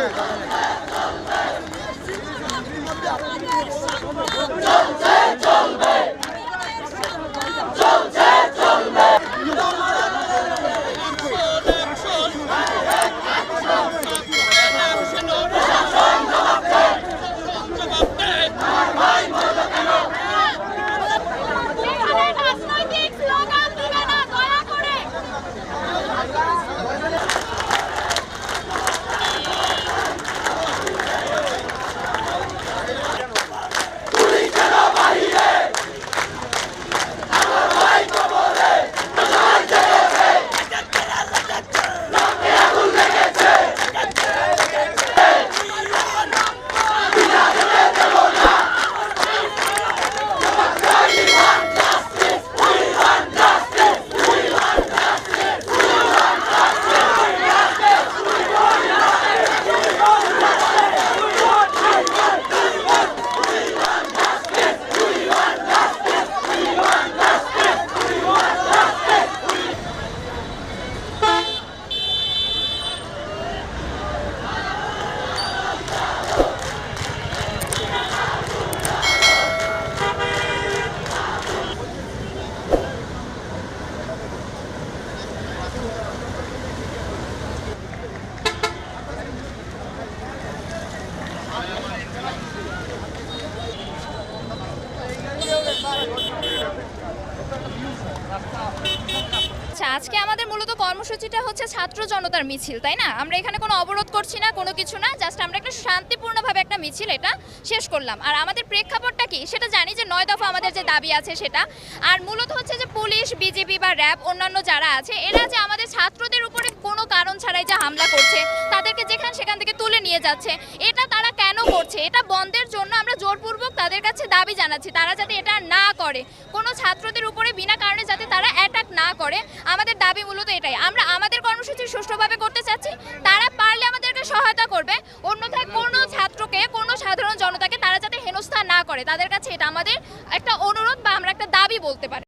এখানে আচ্ছা আজকে আমাদের মূলত কর্মসূচিটা হচ্ছে ছাত্র জনতার মিছিল, তাই না? আমরা এখানে কোনো অবরোধ করছি না, কোনো কিছু না জাস্ট আমরা একটা শান্তিপূর্ণভাবে একটা মিছিল এটা শেষ করলাম। আর আমাদের প্রেক্ষাপটটা কি? সেটা জানি যে নয় দফা আমাদের যে দাবি আছে সেটা। আর মূলত হচ্ছে যে পুলিশ বিজেপি বা র্যাব অন্যান্য যারা আছে, এরা যে আমাদের ছাত্রদের উপরে কোনো কারণ ছাড়াই যে হামলা করছে, তাদেরকে যেখান সেখান থেকে তুলে নিয়ে যাচ্ছে, এটা তারা কেন করছে? এটা বন্ধের জন্য আমরা জোরপূর্বক তাদের কাছে দাবি জানাচ্ছি। তারা যাতে এটা না করে। কোনো ছাত্রদের উপরে বিনা কারণে যাতে তারা অ্যাটাক না করে, আমাদের দাবি মূলত এটাই। আমরা আমাদের কর্মসূচি সুষ্ঠুভাবে করতে চাচ্ছি, তারা পারলে আমাদেরকে সহায়তা করবে। অন্যথায় কোনো ছাত্রকে, কোনো সাধারণ জনতাকে তারা যাতে হেনস্থা না করে, তাদের কাছে এটা আমাদের একটা অনুরোধ বা আমরা একটা দাবি বলতে পারি।